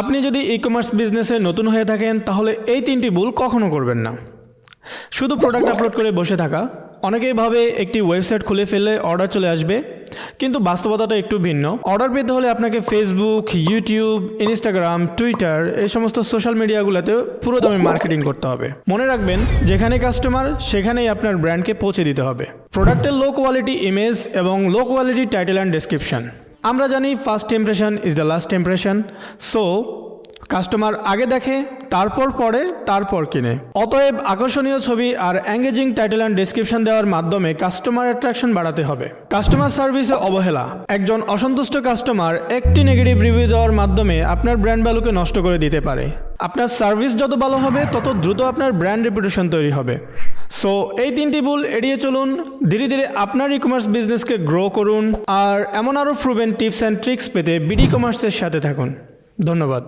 আপনি যদি e commerce বিজনেসে নতুন হয়ে থাকেন, তাহলে এই তিনটি ভুল কখনো করবেন না। শুধু প্রোডাক্ট আপলোড করে বসে থাকা। অনেকেই ভাবে একটি ওয়েবসাইট খুলে ফেললে অর্ডার চলে আসবে, কিন্তু বাস্তবতাটা একটু ভিন্ন। অর্ডার পেতে হলে আপনাকে ফেসবুক ইউটিউব ইনস্টাগ্রাম টুইটার এই সমস্ত সোশ্যাল মিডিয়াগুলোতে পুরো দামে মার্কেটিং করতে হবে। মনে রাখবেন যেখানে কাস্টমার সেখানেই আপনার ব্র্যান্ডকে পৌঁছে দিতে হবে। প্রোডাক্টের লো কোয়ালিটি ইমেজ এবং low quality title and description আমরা জানি first impression is the last impression so customer আগে দেখে, তারপর পড়ে তারপর কিনে। অতএব আকর্ষণীয় ছবি আর এঙ্গেজিং টাইটেল অ্যান্ড ডেসক্রিপশন দেওয়ার মাধ্যমে কাস্টমার অ্যাট্রাকশন বাড়াতে হবে। কাস্টমার সার্ভিসে অবহেলা। একজন অসন্তুষ্ট কাস্টমার একটি নেগেটিভ রিভিউ দেওয়ার মাধ্যমে আপনার ব্র্যান্ড ভ্যালুকে নষ্ট করে দিতে পারে। আপনার সার্ভিস যত ভালো হবে, তত দ্রুত আপনার ব্র্যান্ড রেপুটেশন তৈরি হবে। সো এই তিনটি ভুল এড়িয়ে চলুন। ধীরে ধীরে আপনার ই কমার্স বিজনেসকে গ্রো করুন। আর এমন আরও প্রুভেন টিপস অ্যান্ড ট্রিক্স পেতে বিডি কমার্সের সাথে থাকুন। ধন্যবাদ।